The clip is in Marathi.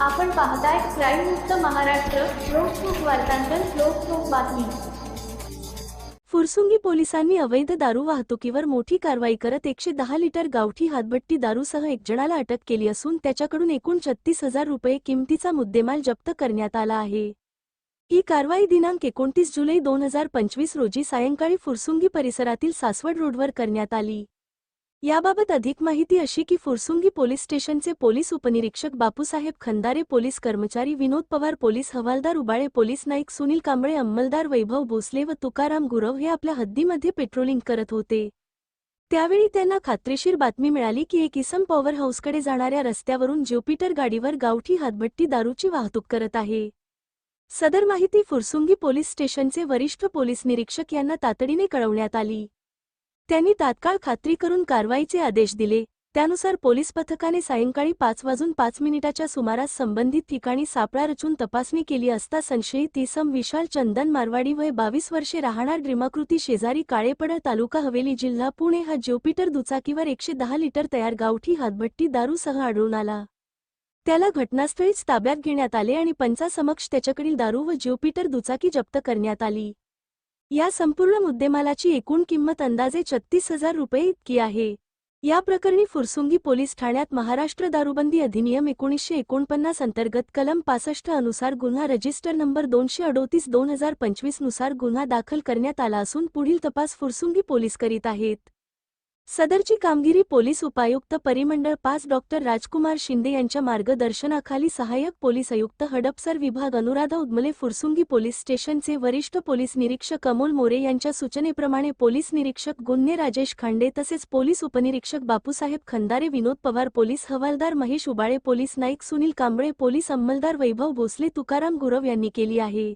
आपण पाहताय क्राईम मुक्त महाराष्ट्र लोकसुख वार्तांकन लोकसुख बातमी. फुरसुंगी पोलिसांनी अवैध दारू वाहतुकीवर मोठी कारवाई करत एकशे दहा लिटर गावठी हातभट्टी दारूसह एक जणाला अटक केली असून त्याच्याकडून एकूण छत्तीस हजार रुपये किमतीचा मुद्देमाल जप्त करण्यात आला आहे. ही कारवाई दिनांक एकोणतीस जुलै दोन हजार पंचवीस रोजी सायंकाळी फुरसुंगी परिसरातील सासवड रोडवर करण्यात आली. याबाबत अधिक माहिती अशी की फुरसुंगी पोलीस स्टेशनचे पोलीस उपनिरीक्षक बापूसाहेब खंदारे पोलीस कर्मचारी विनोद पवार पोलीस हवालदार उबाळे पोलीस नाईक सुनील कांबळे अंमलदार वैभव भोसले व तुकाराम गुरव हे आपल्या हद्दीमध्ये पेट्रोलिंग करत होते. त्यावेळी त्यांना खात्रीशीर बातमी मिळाली की एक इसम पॉवर हाऊसकडे जाणाऱ्या रस्त्यावरून ज्युपिटर गाडीवर गावठी हातभट्टी दारूची वाहतूक करत आहे. सदर माहिती फुरसुंगी पोलीस स्टेशनचे वरिष्ठ पोलीस निरीक्षक यांना तातडीने कळवण्यात आली. त्यांनी तात्काळ खात्री करून कारवाईचे आदेश दिले. त्यानुसार पोलीस पथकाने सायंकाळी पाच वाजून पाच मिनिटाच्या सुमारास संबंधित ठिकाणी सापळा रचून तपासणी केली असता संशयित इसम विशाल चंदन मारवाडी वय बावीस वर्षे राहणार ड्रिमाकृती शेजारी काळेपडा तालुका हवेली जिल्हा पुणे हा ज्युपिटर दुचाकीवर एकशे दहा लिटर तयार गावठी हातभट्टी दारूसह आढळून आला. त्याला घटनास्थळीच ताब्यात घेण्यात आले आणि पंचासमक्ष त्याच्याकडील दारू व ज्युपिटर दुचाकी जप्त करण्यात आली. या संपूर्ण मुद्देमालाची एकूण किंमत अंदाजे छत्तीस हजार रुपये इतकी आहे. या प्रकरणी फुरसुंगी पोलीस ठाण्यात महाराष्ट्र दारूबंदी अधिनियम एकोणीसशे एकोणपन्नास अंतर्गत कलम पासष्ट अनुसार गुन्हा रजिस्टर नंबर दोनशे अडोतीस दोन हजार पंचवीसनुसार गुन्हा दाखल करण्यात आला असून पुढील तपास फुरसुंगी पोलीस करीत आहेत. सदरची कामगिरी पोलीस उपायुक्त परिमंडळ पाच डॉक्टर राजकुमार शिंदे यांच्या मार्गदर्शनाखाली सहाय्यक पोलीस आयुक्त हडपसर विभाग अनुराधा उदमले फुरसुंगी पोलीस स्टेशनचे वरिष्ठ पोलीस निरीक्षक अमोल मोरे यांच्या सूचनेप्रमाणे पोलीस निरीक्षक गुन्हे राजेश खांडे तसेच पोलीस उपनिरीक्षक बापूसाहेब खंदारे विनोद पवार पोलीस हवालदार महेश उबाळे पोलीस नाईक सुनील कांबळे पोलीस अंमलदार वैभव भोसले तुकाराम गुरव यांनी केली आहे.